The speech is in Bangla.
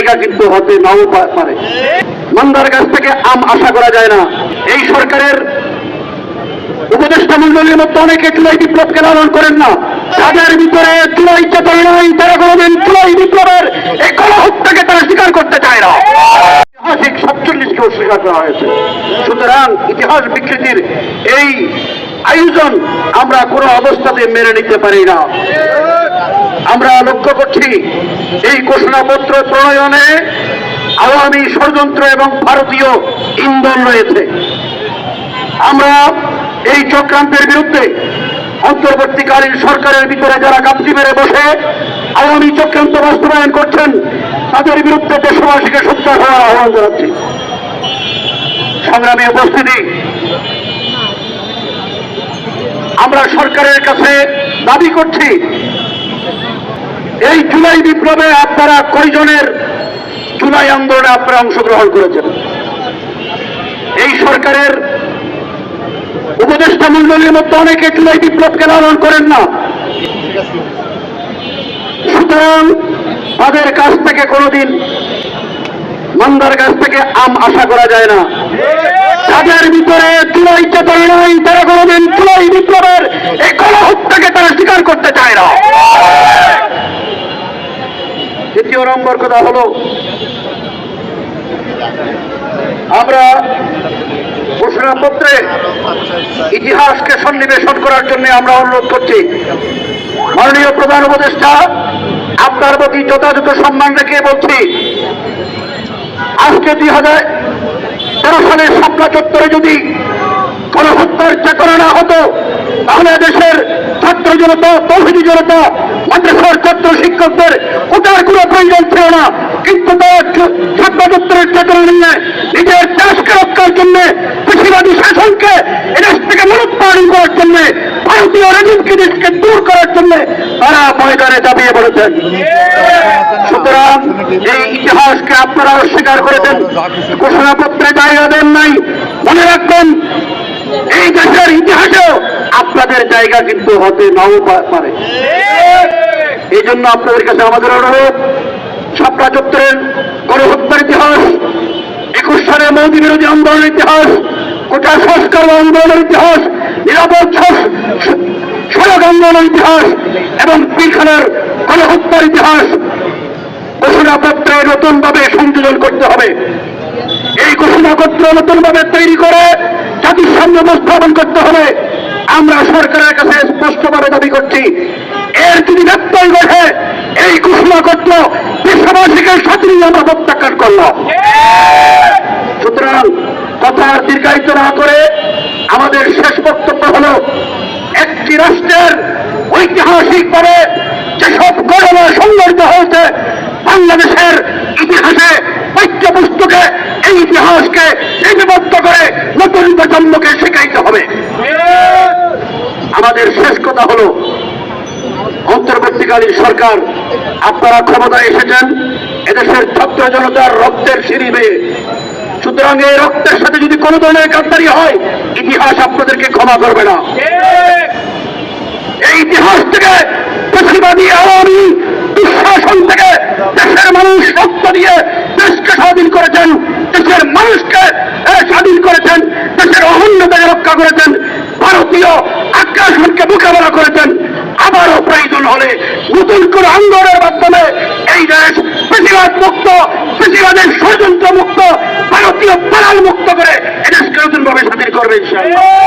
জায়গা কিন্তু হতে নাও পারে। মন্দার কাছ থেকে আম আশা করা যায় না। এই সরকারের উপদেষ্টা মন্ডলীর মধ্যে অনেকে চুলাই বিপ্লবকে লালন করেন না। তাদের ভিতরে চুলাই চেতনা নাই, তারা কোনোদিন চুলাই বিপ্লবের এই গণহত্যাকে তারা স্বীকার করতে চায় না। ঐতিহাসিক সাতচল্লিশকে অস্বীকার করা হয়েছে। সুতরাং ইতিহাস বিকৃতির এই আয়োজন আমরা কোনো অবস্থাতে মেনে নিতে পারি না। আমরা লক্ষ্য করছি এই ঘোষণাপত্র প্রণয়নে আওয়ামী ষড়যন্ত্র এবং ভারতীয় ইন্ধন রয়েছে। আমরা এই চক্রান্তের বিরুদ্ধে অন্তর্বর্তীকালীন সরকারের ভিতরে যারা গাপ্তি মেরে বসে আওয়ামী চক্রান্ত বাস্তবায়ন করছেন, তাদের বিরুদ্ধে দেশবাসীকে সত্যার হওয়ার আহ্বান জানাচ্ছি। সংগ্রামী উপস্থিতি আমরা সরকারের কাছে দাবি করছি। এই জুলাই বিপ্লবে আপনারা কয়জনের জুলাই আন্দোলনে আপনারা অংশগ্রহণ করেছেন? এই সরকারের উপদেষ্টা মন্ডলীর মধ্যে অনেকে জুলাই বিপ্লবকে লালন করেন না। সুতরাং তাদের কাছ থেকে কোনোদিন মন্দার কাছ থেকে আম আশা করা যায় না। তাদের ভিতরে চুলাই চেতনা নাই, তারা কোনোদিন চুলাই বিপ্লবের এই গণহত্যাকে তারা স্বীকার করতে চায় না দ্বিতীয় নম্বর কথা হলো, আমরা ঘোষণাপত্রে ইতিহাসকে সন্নিবেশন করার জন্য আমরা অনুরোধ করছি। মাননীয় প্রধান উপদেষ্টা, আপনার প্রতি যথাযথ সম্মান রেখে বলছি, আজকে দুই হাজার তেরো সালের শাপলা চত্বরে যদি কোন হত্যার চেতনা না হতো, তাহলে দেশের জনতা, তৌহিদি জনতা, মাদ্রাসার ছাত্র শিক্ষকদের ওটার কোনো প্রয়োজন ছিল না। কিন্তু তার ছাত্র চত্বরের চেতনা নিয়ে নিজের দেশকে রক্ষার জন্য কৃষিবাদী শাসনকে এদেশ থেকে মনোৎপাদন করার জন্য, ভারতীয় রেজিমকে দেশকে দূর করার জন্য তারা ময়দানে দাবিয়ে পড়েছেন সুতরাং এই ইতিহাসকে আপনারা অস্বীকার করেছেন। ঘোষণাপত্রে জায়গা দেন নাই। মনে রাখবেন, এই দেশের ইতিহাসেও আপনাদের জায়গা কিন্তু হতে নাও পারে। এই জন্য আপনাদের কাছে আমাদের অনুরোধ ছাপড়া চত্বরের গণহত্যার ইতিহাস, একুশ সালে মোদী বিরোধী আন্দোলনের ইতিহাস, কোটা সংস্কার আন্দোলনের ইতিহাস, নিরাপদ সড়ক আন্দোলনের ইতিহাস এবং পিলখানার গণহত্যার ইতিহাস। ঘোষণাপত্রে নতুনভাবে সংযোজন করতে হবে। এই ঘোষণাপত্র নতুনভাবে তৈরি করে জাতির সামনে উপস্থাপন করতে হবে। আমরা সরকারের কাছে স্পষ্টভাবে দাবি করছি, এর যদি ব্যত্যয় ঘটে, এই ঘোষণাপত্র বিশ্ববাসীকে সাথে আমরা প্রত্যাখ্যান করলাম সুতরাং কথা দীর্ঘায়িত না করে আমাদের শেষ বক্তব্য হল, একটি রাষ্ট্রের ঐতিহাসিকভাবে যেসব ঘটনা সংঘটিত হয়েছে, বাংলাদেশের ইতিহাসে পাঠ্য পুস্তকে এই ইতিহাসকে লিপিবদ্ধ করে নতুন প্রজন্মকে শেখাইতে হবে। আমাদের শেষ কথা হলো, অন্তর্বর্তীকালীন সরকার, আপনারা ক্ষমতায় এসেছেন, এদেশের ছাত্র জনতার রক্তের সিঁড়ি বেয়ে। সুতরাং এই রক্তের সাথে যদি কোনো ধরনের গাদ্দারি হয়, ইতিহাস আপনাদেরকে ক্ষমা করবে না। এই ইতিহাস থেকে প্রতিবাদী আওয়ামী দুঃশাসন থেকে দেশের মানুষ রক্ত দিয়ে দেশকে স্বাধীন করেছেন, দেশের মানুষকে স্বাধীন করেছেন, দেশের অহন্যতাকে রক্ষা করেছেন। ভারতীয় আগ্রাসনকে মোকাবেলা করেছেন, আবারও প্রয়োজন হলে নতুন করে আন্দোলনের মাধ্যমে এই দেশ বেশিরভাগ মুক্ত বেশিরভাগের ষড়যন্ত্র মুক্ত ভারতীয় পালাল মুক্ত করে এদেশকে নতুনভাবে স্বাধীন করবে, ইনশাআল্লাহ।